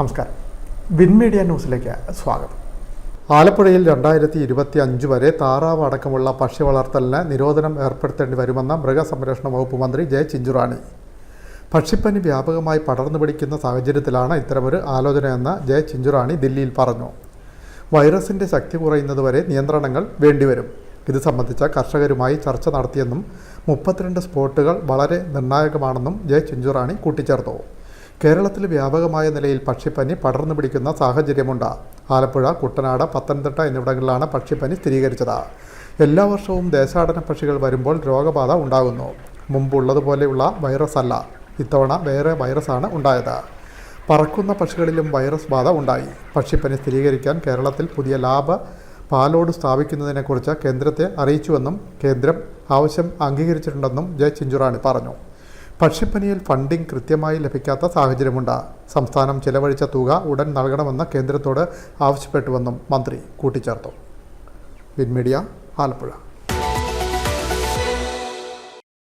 നമസ്കാരം. Win media ന്യൂസിലേക്ക് സ്വാഗതം. ആലപ്പുഴയിൽ രണ്ടായിരത്തി ഇരുപത്തി അഞ്ച് വരെ താറാവ് അടക്കമുള്ള പക്ഷി വളർത്തലിന് നിരോധനം ഏർപ്പെടുത്തേണ്ടി വരുമെന്ന മൃഗസംരക്ഷണ വകുപ്പ് മന്ത്രി ജെ ചിഞ്ചുറാണി. പക്ഷിപ്പനി വ്യാപകമായി പടർന്നു പിടിക്കുന്ന സാഹചര്യത്തിലാണ് ഇത്തരമൊരു ആലോചനയെന്ന് ജെ ചിഞ്ചുറാണി ദില്ലിയിൽ പറഞ്ഞു. വൈറസിന്റെ ശക്തി കുറയുന്നതുവരെ നിയന്ത്രണങ്ങൾ വേണ്ടിവരും. ഇത് സംബന്ധിച്ച കർഷകരുമായി ചർച്ച നടത്തിയെന്നും മുപ്പത്തിരണ്ട് സ്പോട്ടുകൾ വളരെ നിർണായകമാണെന്നും ജെ ചിഞ്ചുറാണി കൂട്ടിച്ചേർത്തു. കേരളത്തിൽ വ്യാപകമായ നിലയിൽ പക്ഷിപ്പനി പടർന്നു പിടിക്കുന്ന സാഹചര്യമുണ്ട്. ആലപ്പുഴ കുട്ടനാട് പത്തനംതിട്ട എന്നിവിടങ്ങളിലാണ് പക്ഷിപ്പനി സ്ഥിരീകരിച്ചത്. എല്ലാ വർഷവും ദേശാടന പക്ഷികൾ വരുമ്പോൾ രോഗബാധ ഉണ്ടാകുന്നു. മുമ്പുള്ളതുപോലെയുള്ള വൈറസ് അല്ല ഇത്തവണ വേറെ വൈറസാണ് ഉണ്ടായത്. പറക്കുന്ന പക്ഷികളിലും വൈറസ് ബാധ ഉണ്ടായി. പക്ഷിപ്പനി സ്ഥിരീകരിക്കാൻ കേരളത്തിൽ പുതിയ ലാബ് പാലോട് സ്ഥാപിക്കുന്നതിനെക്കുറിച്ച് കേന്ദ്രത്തെ അറിയിച്ചുവെന്നും കേന്ദ്രം ആവശ്യം അംഗീകരിച്ചിട്ടുണ്ടെന്നും ജയ് ചിഞ്ചുറാണി പറഞ്ഞു. പക്ഷിപ്പനിയിൽ ഫണ്ടിംഗ് കൃത്യമായി ലഭിക്കാത്ത സാഹചര്യമുണ്ട്. സംസ്ഥാനം ചെലവഴിച്ച തുക ഉടൻ നൽകണമെന്ന് കേന്ദ്രത്തോട് ആവശ്യപ്പെട്ടുവെന്നും മന്ത്രി കൂട്ടിച്ചേർത്തു. വിൻമീഡിയ ആലപ്പുഴ.